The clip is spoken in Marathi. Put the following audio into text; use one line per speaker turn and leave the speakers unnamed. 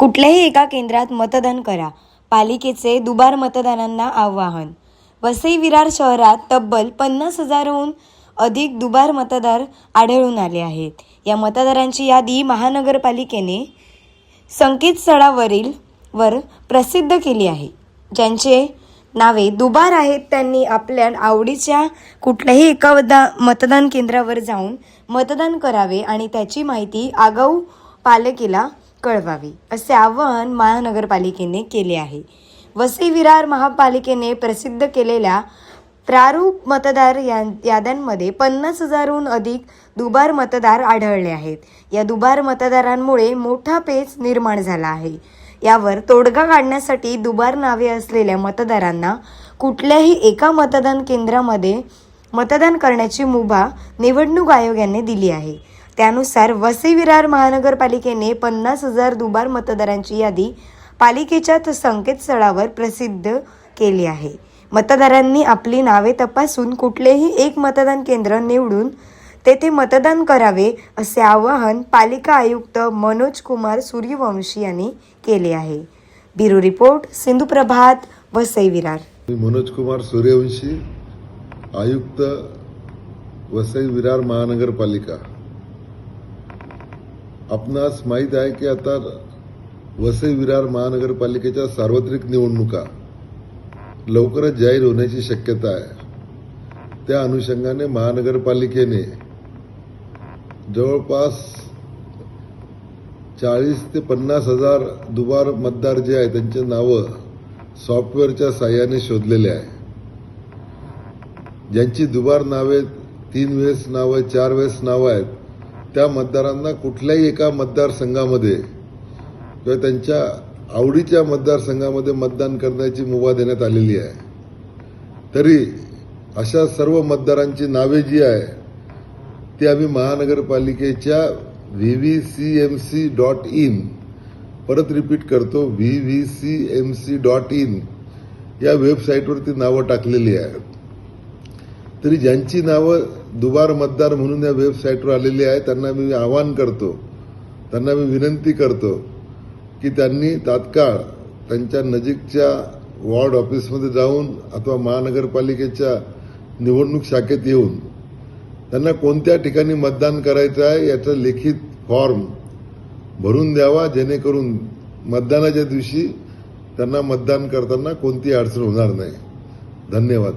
कुठल्याही एका केंद्रात मतदान करा. पालिकेचे दुबार मतदारांना आवाहन. वसई विरार शहरात तब्बल पन्नास हजारहून अधिक दुबार मतदार आढळून आले आहेत. या मतदारांची यादी महानगरपालिकेने संकेतस्थळावरील वर प्रसिद्ध केली आहे. ज्यांचे नावे दुबार आहेत त्यांनी आपल्या आवडीच्या कुठल्याही एका वदा- मतदान केंद्रावर जाऊन मतदान करावे आणि त्याची माहिती आगाऊ पालिकेला कळवावी असे आवाहन महानगरपालिकेने केले आहे. वसई विरार महापालिकेने प्रसिद्ध केलेल्या प्रारूप मतदार या याद्यांमध्ये पन्नास हजारहून अधिक दुबार मतदार आढळले आहेत. या दुबार मतदारांमुळे मोठा पेच निर्माण झाला आहे. यावर तोडगा काढण्यासाठी दुबार नावे असलेल्या मतदारांना कुठल्याही एका मतदान केंद्रामध्ये मतदान करण्याची मुभा निवडणूक आयोगाने दिली आहे. त्यानुसार वसई विरार महानगरपालिकेने पन्नास हजार दुबार मतदारांची यादी पालिकेच्या संकेतस्थळावर प्रसिद्ध केली आहे. मतदारांनी आपली नावे तपासून कुठलेही एक मतदान केंद्र निवडून तेथे मतदान करावे असे आवाहन पालिका आयुक्त मनोज कुमार सूर्यवंशी यांनी केले आहे. ब्युरो रिपोर्ट सिंधू प्रभात वसई विरार
मनोज कुमार सूर्यवंशी आयुक्त वसई विरार महानगरपालिका. आपणास माहीत आहे की आता वसई विरार महानगरपालिकेच्या सार्वत्रिक निवडणुका लवकरच जाहीर होण्याची शक्यता आहे. त्या अनुषंगाने महानगरपालिकेने जवळपास चाळीस ते पन्नास हजार दुबार मतदार जे आहे त्यांचे नावं सॉफ्टवेअरच्या साह्याने शोधलेले आहे. ज्यांची दुबार नावे तीन वेळेस नावं चार वेळेस नावं आहेत त्या मतदारांना कुठल्याही एका मतदारसंघामध्ये किंवा त्यांच्या आवडीच्या मतदारसंघामध्ये मतदान करण्याची मुभा देण्यात आलेली आहे. तरी अशा सर्व मतदारांची नावे जी आहे ती आम्ही महानगरपालिकेच्या V V C M C dot in परत रिपीट करतो V V C M C dot in या वेबसाईटवरती नावं टाकलेली आहेत. तरी ज्यांची नावं दुबार मतदार म्हणून या वेबसाईटवर आलेली आहे. त्यांना मी आवाहन करतो त्यांना मी विनंती करतो की त्यांनी तात्काळ त्यांच्या नजीकच्या वॉर्ड ऑफिसमध्ये जाऊन अथवा महानगरपालिकेच्या निवडणूक शाखेत येऊन त्यांना कोणत्या ठिकाणी मतदान करायचं आहे याचा लिखित फॉर्म भरून द्यावा जेणेकरून मतदानाच्या दिवशी त्यांना मतदान करताना कोणती अडचण होणार नाही. धन्यवाद.